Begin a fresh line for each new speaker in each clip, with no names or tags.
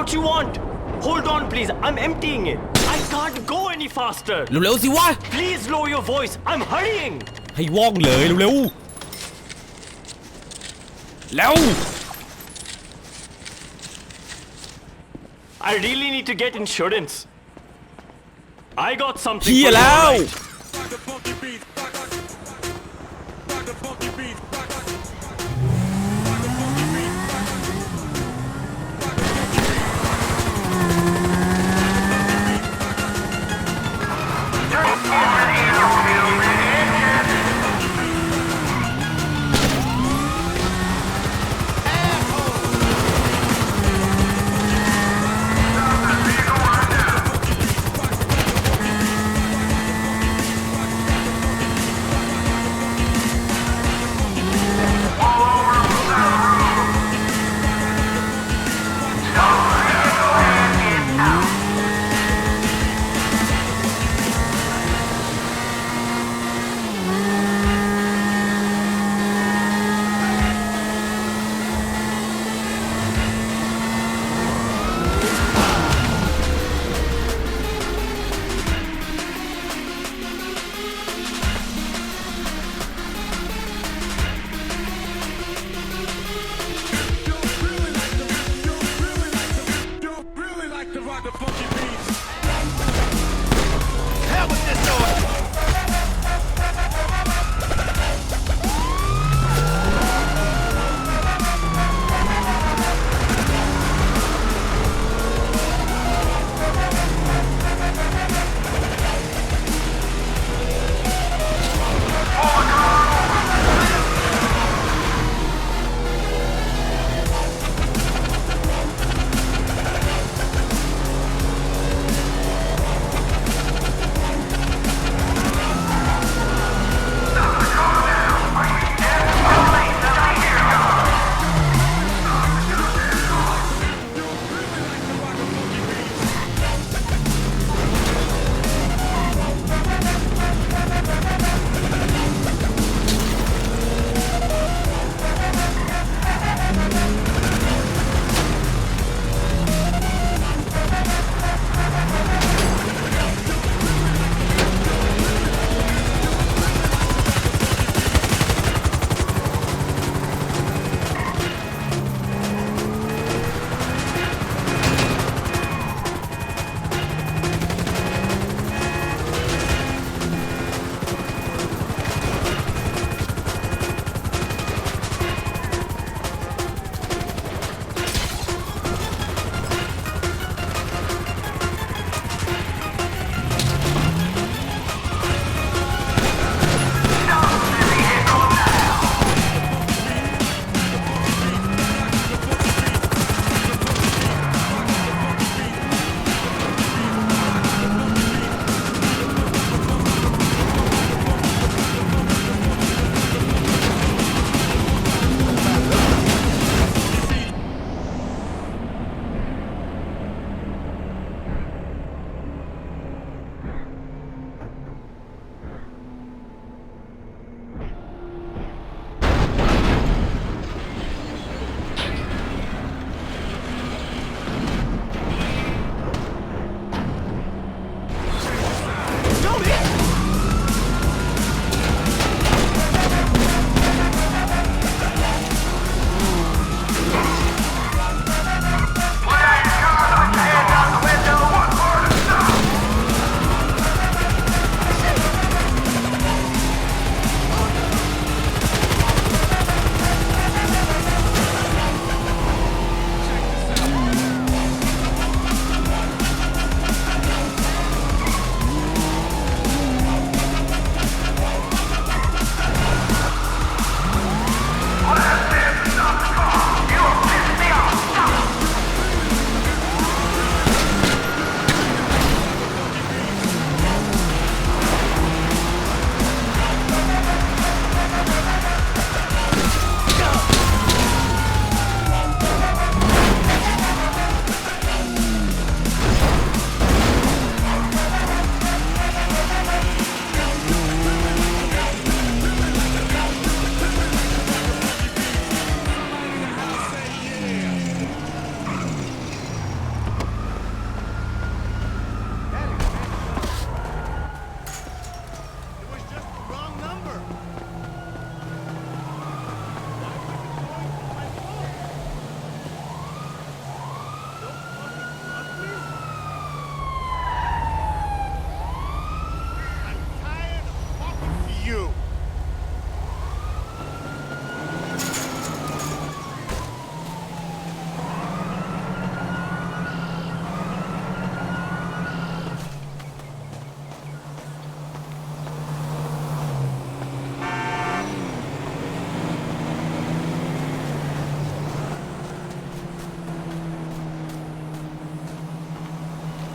what you want. Hold on, please. I'm emptying it. I can't go any faster.
เร็วๆสิวะ
Please lower your voice. I'm hurrying.
ให้ว่องเลยเร็วๆแล้ว
I really need to get insurance. I got something.
เฮีย
for you,
แล้ว
alright?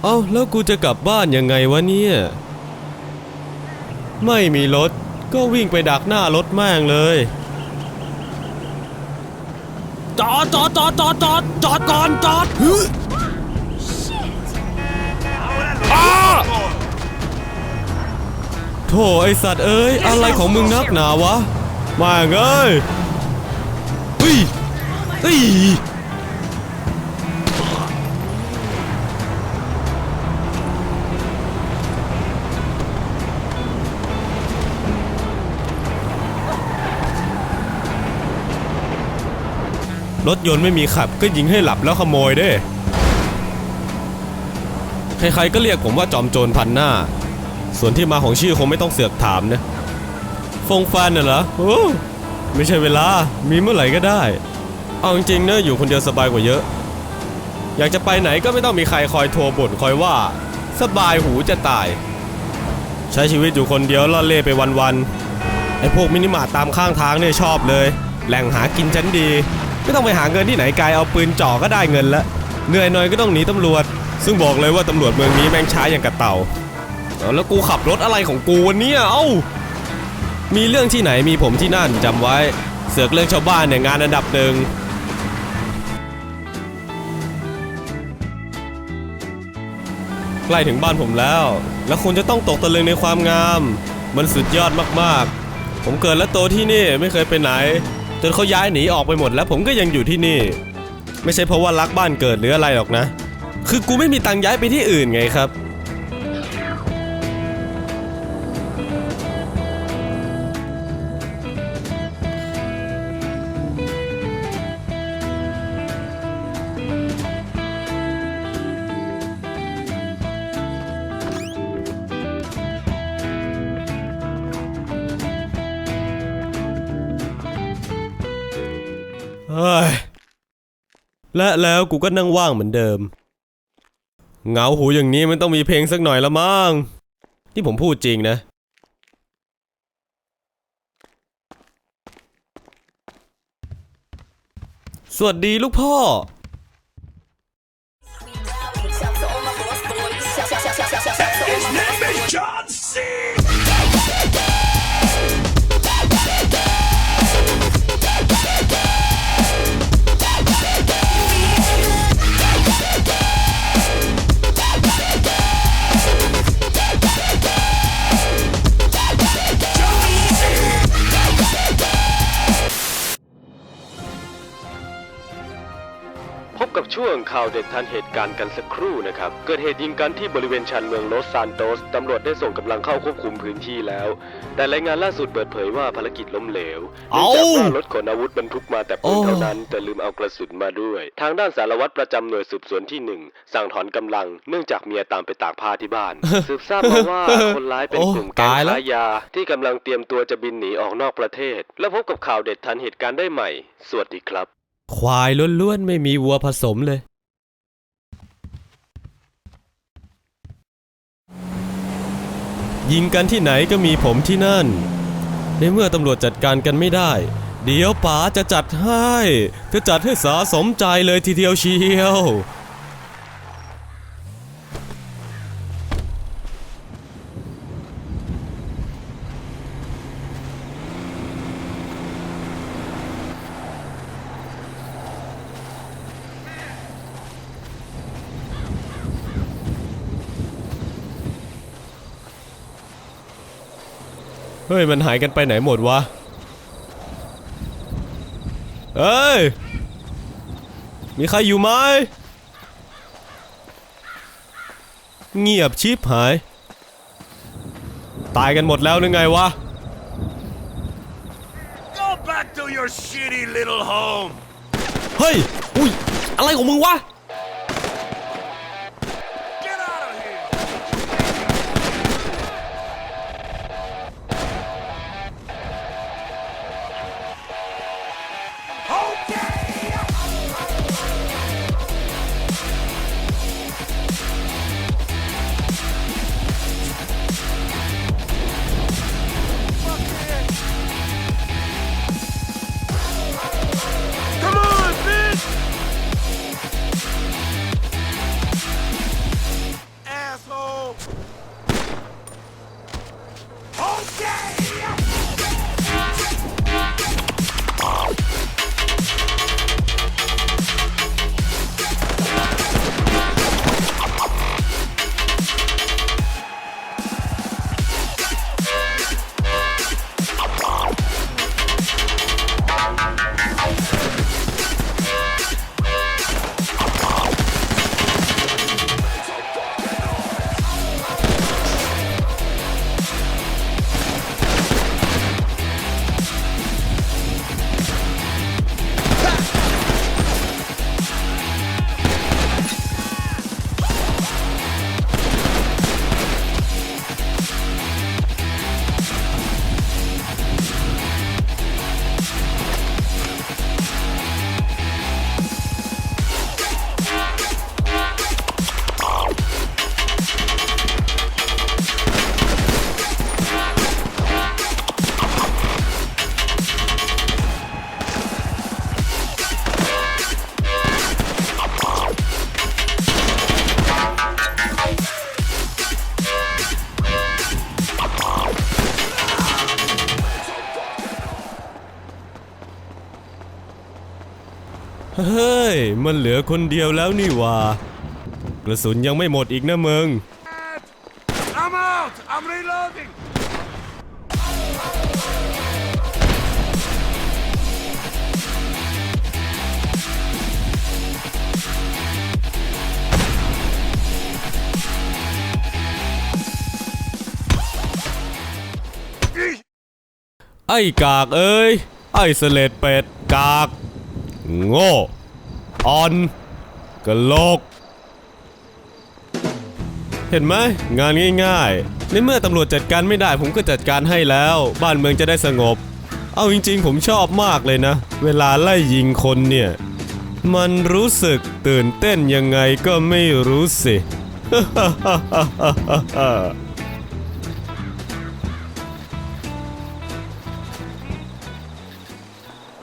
เอ้าแล้วกูจะกลับบ้านยังไงวะเนี่ย ไม่มีรถ ก็วิ่งไปดักหน้ารถแม่งเลยจอดจอดจอดจอดจอดจอดก่อนจอดฮึอ้าโธ่ไอสัตว์เอ้ย อะไรของมึงนักหนาวะ มาเงเอ้ยเฮ้ยเฮ้ย รถยนต์ไม่มีขับก็ยิงให้หลับแล้วขโมยเด้ ใครๆก็เรียกผมว่าจอมโจรพันหน้า ส่วนที่มาของชื่อคงไม่ต้องเสือกถามนะ ฟงฟันน่ะเหรอโอ้ไม่ใช่เวลา มีเมื่อไหร่ก็ได้ เอาจริงๆเนอะอยู่คนเดียวสบายกว่าเยอะ อยากจะไปไหนก็ไม่ต้องมีใครคอยโทรบ่นคอยว่า สบายหูจะตาย ใช้ชีวิตอยู่คนเดียวล่อเล่ไปวันๆไอ้พวกมินิมาร์ตามข้างทางเนี่ยชอบเลย แหล่งหากินชั้นดี ไม่ต้องไปหาเงินที่ไหนไกลเอาปืนจ่อก็ได้เงินละเหนื่อยหน่อยก็ต้องหนีตำรวจ ซึ่งบอกเลยว่าตำรวจเมืองนี้แม่งช้าอย่างกระเต่าแล้วกูขับรถอะไรของกูวันนี้เอ้า มีเรื่องที่ไหนมีผมที่นั่นจำไว้ เสือกเรื่องชาวบ้านเนี่ยงานอันดับหนึ่งใกล้ถึงบ้านผมแล้ว แล้วคุณจะต้องตกตะลึงในความงาม มันสุดยอดมากๆ ผมเกิดและโตที่นี่ไม่เคยไปไหน จนเขาย้ายหนีออกไปหมดแล้วผมก็ยังอยู่ที่นี่ ไม่ใช่เพราะว่ารักบ้านเกิดหรืออะไรหรอกนะ คือกูไม่มีตังค์ย้ายไปที่อื่นไงครับ และแล้วกูก็นั่งว่างเหมือนเดิม เหงาหูอย่างนี้มันต้องมีเพลงสักหน่อยละมั้งที่ผมพูดจริงนะ สวัสดีลูกพ่อ
กับช่วงข่าวเด็ดทันเหตุการณ์กันสักครู่นะครับ เกิดเหตุยิงกันที่บริเวณชานเมืองโลสซานโตส ตำรวจได้ส่งกำลังเข้าควบคุมพื้นที่แล้ว แต่รายงานล่าสุดเปิดเผยว่าภารกิจล้มเหลวเนื่องจากว่ารถขนอาวุธบรรทุกมาแต่ปืนเท่านั้น แต่ลืมเอากระสุนมาด้วย ทางด้านสารวัตรประจำหน่วยสืบสวนที่หนึ่งสั่งถอนกำลัง เนื่องจากเมียตามไปตากผ้าที่บ้าน สืบทราบมาว่าคนร้ายเป็นกลุ่มแก๊ง
โอ้ตายแล้ว
ค้ายา ที่กำลังเตรียมตัวจะบินหนีออกนอกประเทศ และพบกับข่าวเด็ดทันเหตุการณ์ได้ใหม่ สวัสดีครับ
ควายล้วนๆ ไม่มีวัวผสมเลย ยิงกันที่ไหนก็มีผมที่นั่น ในเมื่อตำรวจจัดการกันไม่ได้ เดี๋ยวป๋าจะจัดให้ จะจัดให้สาสมใจเลยทีเดียวเชียว เฮ้ย มันหายกันไปไหนหมดวะ เอ้ย มีใครอยู่ไหม เงียบชิบหาย ตายกันหมดแล้วนึงไงวะ
Go back to your shitty little home.
เฮ้ย อุ้ย อะไรของมึงวะ มันเหลือคนเดียวแล้วนี่หว่า กระสุนยังไม่หมดอีกนะมึง
I'm out! I'm reloading!
ไอ้กากเอ้ย ไอ้เสลดเป็ด กาก โง่ อ่อนกะโหลก เห็นไหมงานง่ายๆ ในเมื่อตำรวจจัดการไม่ได้ผมก็จัดการให้แล้ว บ้านเมืองจะได้สงบ เอาจริงๆ ผมชอบมากเลยนะ เวลาไล่ยิงคนเนี่ย มันรู้สึกตื่นเต้นยังไงก็ไม่รู้สิ